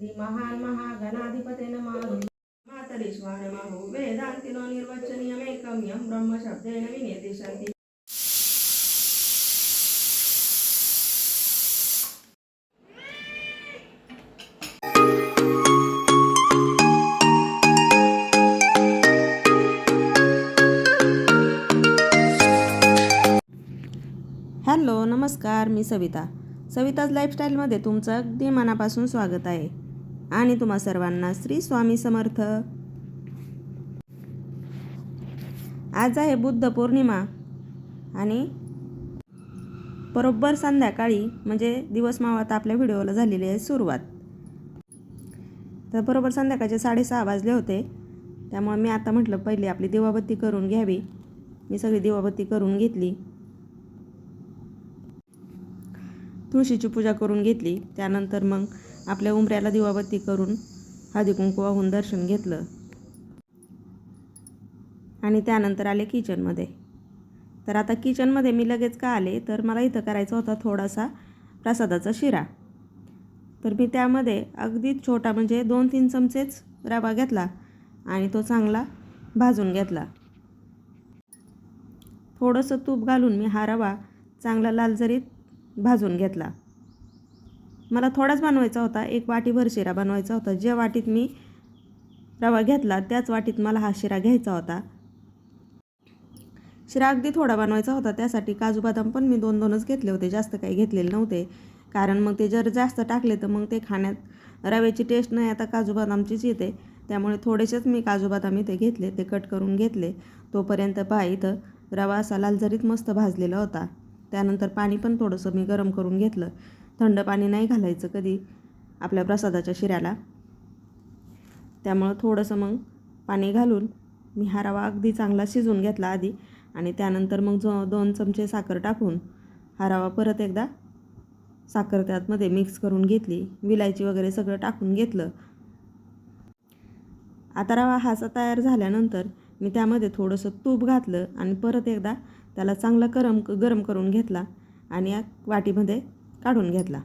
శ్రీ మహాన్ మహాగణాధిపతే नमः। मातरीश्वा नमः वेदान्तिनो निर्वचनीयमेकं यं हॅलो नमस्कार मी सविता. सविताज लाईफस्टाईलमध्ये तुमचं अगदी मनापासून स्वागत आहे. आणि तुम्हा सर्वांना श्री स्वामी समर्थ. आज आहे बुद्ध पौर्णिमा आणि बरोबर संध्याकाळी म्हणजे दिवस मावळता आपल्या व्हिडिओला झालेली आहे सुरुवात. तर बरोबर संध्याकाळचे साडेसहा वाजले होते. त्यामुळे मी आता म्हटलं पहिले आपली दिवाबत्ती करून घ्यावी. मी सगळी दिवाबत्ती करून घेतली. तुळशीची पूजा करून घेतली. त्यानंतर मग आपल्या उंबऱ्याला दिवाबत्ती करून हळदी कुंकू वाहून दर्शन घेतलं. आणि त्यानंतर आले किचनमध्ये. तर आता किचनमध्ये मी लगेच का आले? तर मला इथं करायचा होता थोडासा प्रसादाचा शिरा. तर मी त्यामध्ये अगदी छोटा म्हणजे दोन तीन चमचेच रवा घेतला आणि तो चांगला भाजून घेतला. थोडंसं तूप घालून मी हा रवा चांगला लालजरीत भाजून घेतला. मला थोडाच बनवायचा होता. एक वाटीभर शिरा बनवायचा होता. ज्या वाटीत मी रवा घेतला त्याच वाटीत मला हा शिरा घ्यायचा होता. शिरा अगदी थोडा बनवायचा होता. त्यासाठी काजू बदाम पण मी दोन दोनच घेतले होते. जास्त काही घेतलेले नव्हते. कारण मग ते जर जास्त टाकले तर मग ते खाण्यात रव्याची टेस्ट नाही. आता काजू बदामचीच येते. त्यामुळे थोडेसेच मी काजू बदाम इथे घेतले. ते कट करून घेतले. तोपर्यंत पहा इथं रवा असा लालझरीत मस्त भाजलेला होता. त्यानंतर पाणी पण थोडंसं मी गरम करून घेतलं. थंड पाणी नाही घालायचं कधी आपल्या प्रसादाच्या शिऱ्याला. त्यामुळं थोडंसं मग पाणी घालून मी हा रवा अगदी चांगला शिजून घेतला आधी आणि त्यानंतर मग जो दोन चमचे साखर टाकून हा रवा परत एकदा साखर त्यातमध्ये मिक्स करून घेतली. विलायची वगैरे सगळं टाकून घेतलं. आता रवा हासा तयार झाल्यानंतर मी त्यामध्ये थोडंसं तूप घातलं आणि परत एकदा त्याला चांगला गरम गरम करून घेतला आणि या वाटीमध्ये काढून घेतला.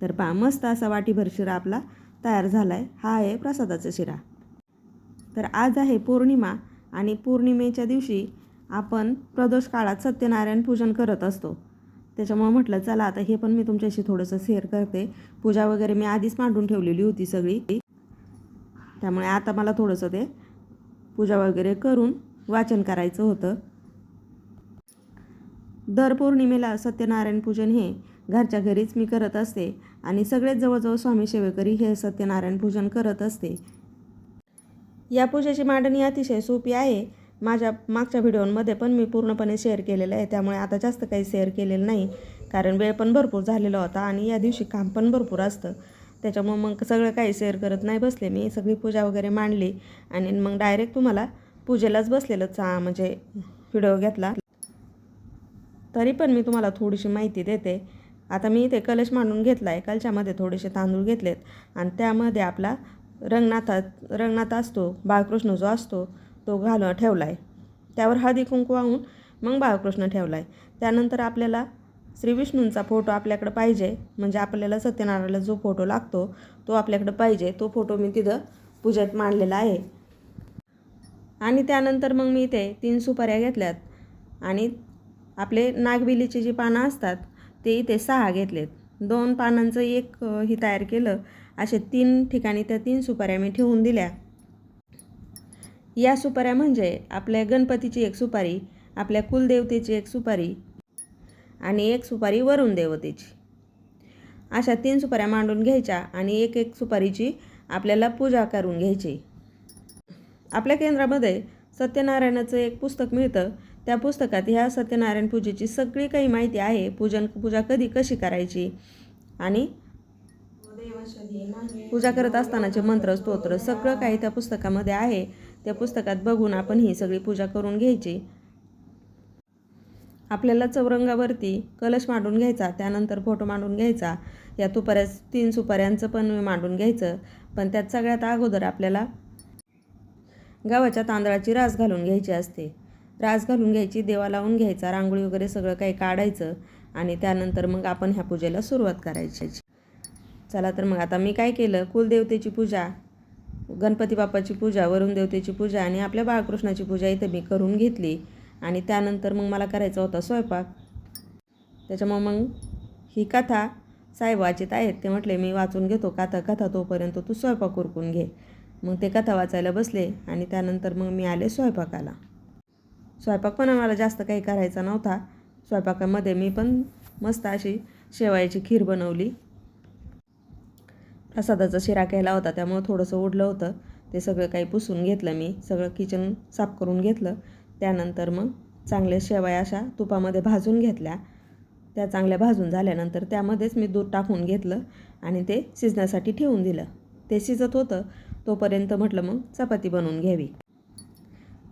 तर पहा मस्त असा वाटीभर शिरा आपला तयार झाला आहे हा आहे प्रसादाचा शिरा. तर आज आहे पौर्णिमा आणि पौर्णिमेच्या दिवशी आपण प्रदोष काळात सत्यनारायण पूजन करत असतो. त्याच्यामुळे म्हटलं चला आता हे पण मी तुमच्याशी थोडंसं शेअर करते. पूजा वगैरे मी आधीच मांडून ठेवलेली होती सगळी. त्यामुळे आता मला थोडंसं ते पूजा वगैरे करून वाचन करायचं होतं. दर पौर्णिमेला सत्यनारायण पूजन हे घरच्या घरीच मी करत असते आणि सगळेच जवळजवळ स्वामी सेवेकरी हे सत्यनारायण पूजन करत असते. या पूजेची मांडणी अतिशय सोपी आहे. माझ्या मागच्या व्हिडिओमध्ये पण मी पूर्णपणे शेअर केलेलं आहे. त्यामुळे आता जास्त काही शेअर केलेलं नाही. कारण वेळ पण भरपूर झालेला होता आणि या दिवशी काम पण भरपूर असतं. त्याच्यामुळं मग सगळं काही शेअर करत नाही बसले मी. सगळी पूजा वगैरे मांडली आणि मग डायरेक्ट तुम्हाला पूजेलाच बसलेलं चा म्हणजे व्हिडिओ घेतला. तरी पण मी तुम्हाला थोडीशी माहिती देते. आता मी इथे कलश मांडून घेतला आहे. कलशामध्ये थोडेसे तांदूळ घेतलेत. आणि त्यामध्ये आपला रंगनाथात रंगनाथ असतो बाळकृष्ण जो असतो तो घाल ठेवला आहे त्यावर हळदी कुंकू वाहून मग बाळकृष्ण ठेवला आहे त्यानंतर आपल्याला श्री विष्णूंचा फोटो आपल्याकडं पाहिजे. म्हणजे आपल्याला सत्यनारायणला जो फोटो लागतो तो आपल्याकडं पाहिजे. तो फोटो मी तिथं पूजेत मांडलेला आहे. आणि त्यानंतर मग मी इथे तीन सुपाऱ्या घेतल्यात. आणि आपले नागबिलीची जी पानं असतात ते इथे सहा घेतलेत. दोन पानांचं एक ही तयार केलं. असे तीन ठिकाणी त्या तीन सुपाऱ्या मी ठेवून दिल्या. या सुपाऱ्या म्हणजे आपल्या गणपतीची एक सुपारी आपल्या कुलदेवतेची एक सुपारी आणि एक सुपारी वरुण देवतेची. अशा तीन सुपाऱ्या मांडून घ्यायच्या आणि एक एक सुपारीची आपल्याला पूजा करून घ्यायची. आपल्या केंद्रामध्ये सत्यनारायणाचं एक पुस्तक मिळतं. त्या पुस्तकात ह्या सत्यनारायण पूजेची सगळी काही माहिती आहे. पूजन पूजा कधी कशी करायची? आणि पूजा करत असतानाचे मंत्र स्तोत्र सगळं काही त्या पुस्तकामध्ये आहे. त्या पुस्तकात बघून आपण ही सगळी पूजा करून घ्यायची. आपल्याला चौरंगावरती कलश मांडून घ्यायचा त्यानंतर फोटो मांडून घ्यायचा. या तुपाऱ्या तीन सुपाऱ्यांचं पण मांडून घ्यायचं. पण त्यात सगळ्यात अगोदर आपल्याला गव्हाच्या तांदळाची रास घालून घ्यायची असते. रास घालून घ्यायची देवा लावून घ्यायचा रांगोळी वगैरे सगळं काही काढायचं आणि त्यानंतर मग आपण ह्या पूजेला सुरुवात करायची. चला तर मग आता मी काय केलं? कुलदेवतेची पूजा गणपती बाप्पाची पूजा वरुण देवतेची पूजा आणि आपल्या बाळकृष्णाची पूजा इथं मी करून घेतली आणि त्यानंतर मग मला करायचा होता स्वयंपाक. त्याच्यामुळं मग ही कथा साहेब वाचित आहेत. ते म्हटले मी वाचून घेतो कथा कथा तोपर्यंत तू स्वयंपाक उरकून घे. मग ते कथा वाचायला बसले आणि त्यानंतर मग मी आले स्वयंपाकाला. स्वयंपाक पण आम्हाला जास्त काही करायचा नव्हता. स्वयंपाकामध्ये मी पण मस्त अशी शेवायची खीर बनवली. प्रसादाचा शिरा केला होता त्यामुळं थोडंसं ओढलं होतं. ते सगळं काही पुसून घेतलं मी सगळं किचन साफ करून घेतलं. त्यानंतर मग चांगल्या शेवया अशा तुपामध्ये भाजून घेतल्या. त्या चांगल्या भाजून झाल्यानंतर त्यामध्येच मी दूध टाकून घेतलं आणि ते शिजण्यासाठी ठेवून दिलं. ते शिजत होतं तोपर्यंत म्हटलं मग चपाती बनवून घ्यावी.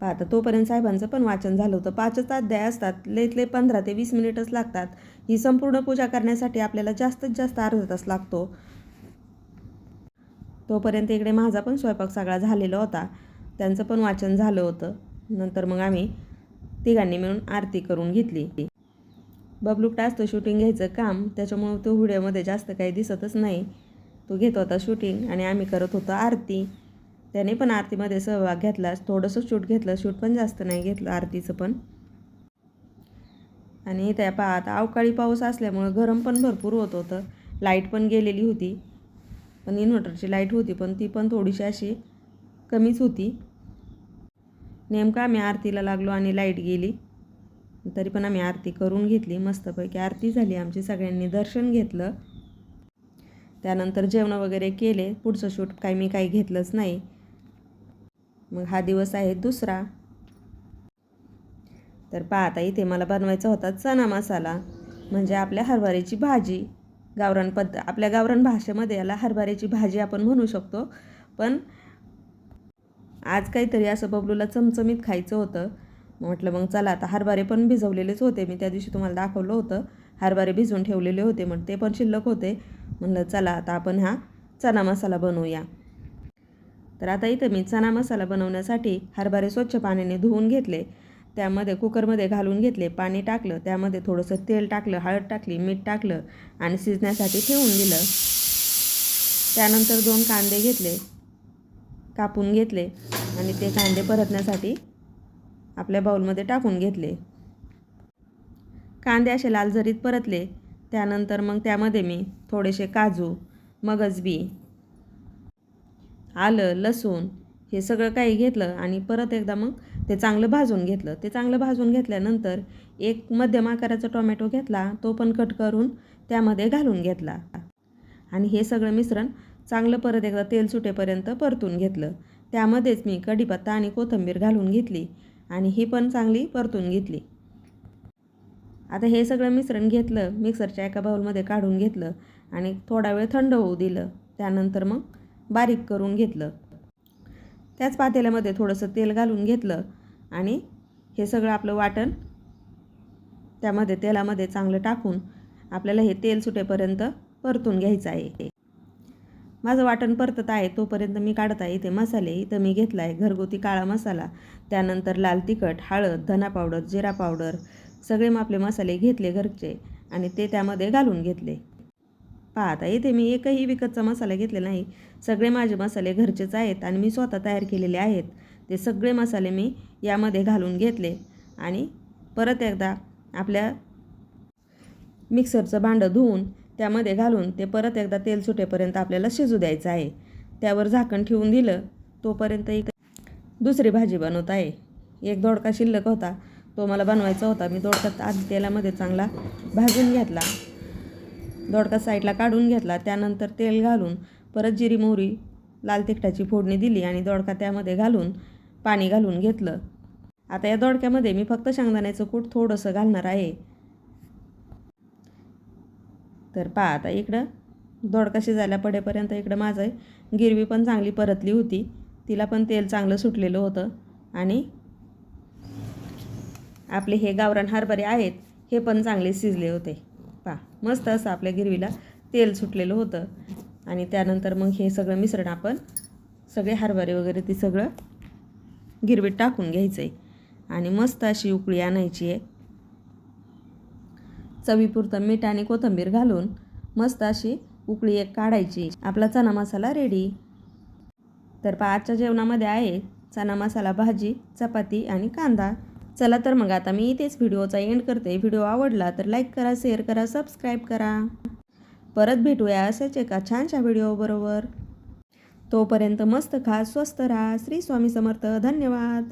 पाहता तोपर्यंत साहेबांचं पण वाचन झालं होतं. पाचच अध्याय असतात. लईतले पंधरा ते वीस मिनिटच लागतात. ही संपूर्ण पूजा करण्यासाठी आपल्याला जास्तीत जास्त अर्धा तास लागतो. तोपर्यंत इकडे माझा पण स्वयंपाक सगळा झालेला होता. त्यांचं पण वाचन झालं होतं. नंतर मग आम्ही तिघांनी मिळून आरती करून घेतली. बबलुकटा असतो शूटिंग घ्यायचं काम. त्याच्यामुळं तो व्हिडिओमध्ये जास्त काही दिसतच नाही. तो घेत होता शूटिंग आणि आम्ही करत होतो आरती. त्याने पण आरतीमध्ये सहभाग घेतला. थोडंसं शूट घेतलं. शूट पण जास्त नाही घेतलं आरतीचं पण. आणि त्या पा आता अवकाळी पाऊस असल्यामुळं गरम पण भरपूर होत होतं. लाइट पण गेलेली होती. पण इन्व्हर्टरची लाइट होती पण ती पण थोडीशी अशी कमीच होती. नेमकं आम्ही आरतीला लागलो आणि लाइट गेली. तरी पण आम्ही आरती करून घेतली. मस्तपैकी आरती झाली. आमची सगळ्यांनी दर्शन घेतलं. त्यानंतर जेवणं वगैरे केले. पुढचं शूट काही मी काही घेतलंच नाही. मग हा दिवस आहे दुसरा. तर पाहता इथे मला बनवायचा होता चना मसाला म्हणजे आपल्या हरभऱ्याची भाजी. गावरान पद्ध आपल्या गावरान भाषेमध्ये याला हरभऱ्याची भाजी आपण म्हणू शकतो. पण आज काहीतरी असं बबलूला चमचमीत खायचं होतं. म्हटलं मग चला आता हरभरे पण भिजवलेलेच होते. मी त्या दिवशी तुम्हाला दाखवलं होतं. हरभरे भिजवून ठेवलेले होते मग ते पण शिल्लक होते. म्हणलं चला आता आपण हा चना मसाला बनवूया. तर आता इथं मी चना मसाला बनवण्यासाठी हरभरे स्वच्छ पाण्याने धुवून घेतले. त्यामध्ये कुकरमध्ये घालून घेतले पाणी टाकलं त्यामध्ये थोडंसं तेल टाकलं हळद टाकली मीठ टाकलं आणि शिजण्यासाठी ठेवून दिलं. त्यानंतर दोन कांदे घेतले कापून घेतले आणि ते कांदे परतण्यासाठी आपल्या बाऊलमध्ये टाकून घेतले. कांदे असे लालझरीत परतले त्यानंतर मग त्यामध्ये मी थोडेसे काजू मगजबी आलं लसूण हे सगळं काही घेतलं आणि परत एकदा मग ते चांगलं भाजून घेतलं. ते चांगलं भाजून घेतल्यानंतर एक मध्यम आकाराचा टोमॅटो घेतला तो पण कट करून त्यामध्ये घालून घेतला. आणि हे सगळं मिश्रण चांगलं परत एकदा तेल सुटेपर्यंत परतून घेतलं. त्यामध्येच मी कढीपत्ता आणि कोथिंबीर घालून घेतली आणि ही पण चांगली परतून घेतली. आता हे सगळं मिश्रण घेतलं मिक्सरच्या एका बाउलमध्ये काढून घेतलं आणि थोडा वेळ थंड होऊ दिलं. त्यानंतर मग बारीक करून घेतलं. त्याच पातेल्यामध्ये थोडंसं तेल घालून घेतलं आणि हे सगळं आपलं वाटण त्यामध्ये तेलामध्ये चांगलं टाकून आपल्याला हे तेल सुटेपर्यंत परतून घ्यायचं आहे. माझं वाटण परतत आहे तोपर्यंत मी काढत आहे. इथे मसाले इथं मी घेतला आहे. घरगुती काळा मसाला त्यानंतर लाल तिखट हळद धना पावडर जिरा पावडर सगळे मग आपले मसाले घेतले घरचे आणि ते त्यामध्ये घालून घेतले. पाहता. इथे मी एकही विकतचा मसाला घेतलेला नाही. सगळे माझे मसाले घरचेच आहेत आणि मी स्वतः तयार केलेले आहेत. ते सगळे मसाले मी यामध्ये घालून घेतले. आणि परत एकदा आपल्या मिक्सरचं भांडं धुवून त्यामध्ये घालून ते परत एकदा तेल सुटेपर्यंत आपल्याला शिजू द्यायचं आहे. त्यावर झाकण ठेवून दिलं तोपर्यंत एक दुसरी भाजी बनवत आहे. एक दोडका शिल्लक होता. तो मला बनवायचा होता. मी दोडका आधी तेलामध्ये चांगला भाजून घेतला. दोडका साईडला काढून घेतला. त्यानंतर तेल घालून परत जिरी मोहरी लाल तिखटाची फोडणी दिली आणि दोडका त्यामध्ये घालून पाणी घालून घेतलं. आता या दोडक्यामध्ये मी फक्त शेंगदाण्याचं कूट थोडंसं घालणार आहे. तर पहा आता इकडं दोडका शिजायला पडेपर्यंत इकडं माझं गिरवी पण चांगली परतली होती. तिला पण तेल चांगलं सुटलेलं होतं. आणि आपले हे गावरान हरभरे आहेत हे पण चांगले शिजले होते. पहा मस्त असं आपल्या गिरवीला तेल सुटलेलं होतं. आणि त्यानंतर मग हे सगळं मिश्रण आपण सगळे हरभरे वगैरे ते सगळं गिरवीत टाकून घ्यायचं आहे आणि मस्त अशी उकळी आणायची आहे. चवीपुरतं मीठ आणि कोथिंबीर घालून मस्त अशी उकळी एक काढायची. आपला चना मसाला रेडी तर पहा आजच्या जेवणामध्ये आहे चना मसाला भाजी चपाती आणि कांदा. चला तर मग आता मी इथेच व्हिडिओचा एंड करते. व्हिडिओ आवडला तर लाईक करा शेअर करा सबस्क्राईब करा. परत भेटूया असंच एका छानशा व्हिडिओबरोबर तोपर्यंत मस्त खा स्वस्त राहा. श्री स्वामी समर्थ. धन्यवाद.